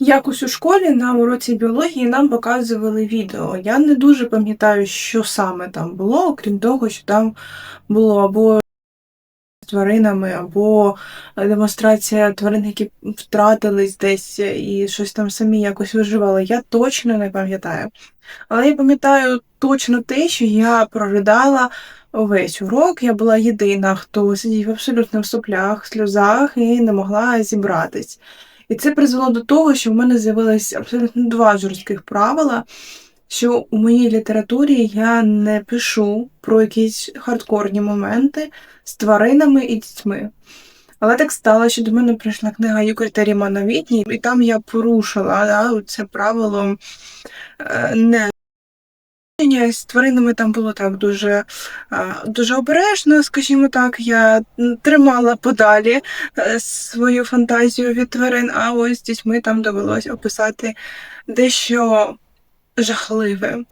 Якось у школі на уроці біології нам показували відео. Я не дуже пам'ятаю, що саме там було, окрім того, що там було або з тваринами, або демонстрація тварин, які втратились десь і щось там самі якось виживали. Я точно не пам'ятаю. Але я пам'ятаю точно те, що я проридала весь урок. Я була єдина, хто сидів абсолютно в соплях, сльозах і не могла зібратись. І це призвело до того, що в мене з'явились абсолютно два жорстких правила, що у моїй літературі я не пишу про якісь хардкорні моменти з тваринами і дітьми. Але так стало, що до мене прийшла книга Юкрі Римановітній, і там я порушила да, це правило е, не з тваринами там було так дуже, дуже обережно, скажімо так, я тримала подалі е, свою фантазію від тварин, а ось дітьми там довелось описати дещо жахливе.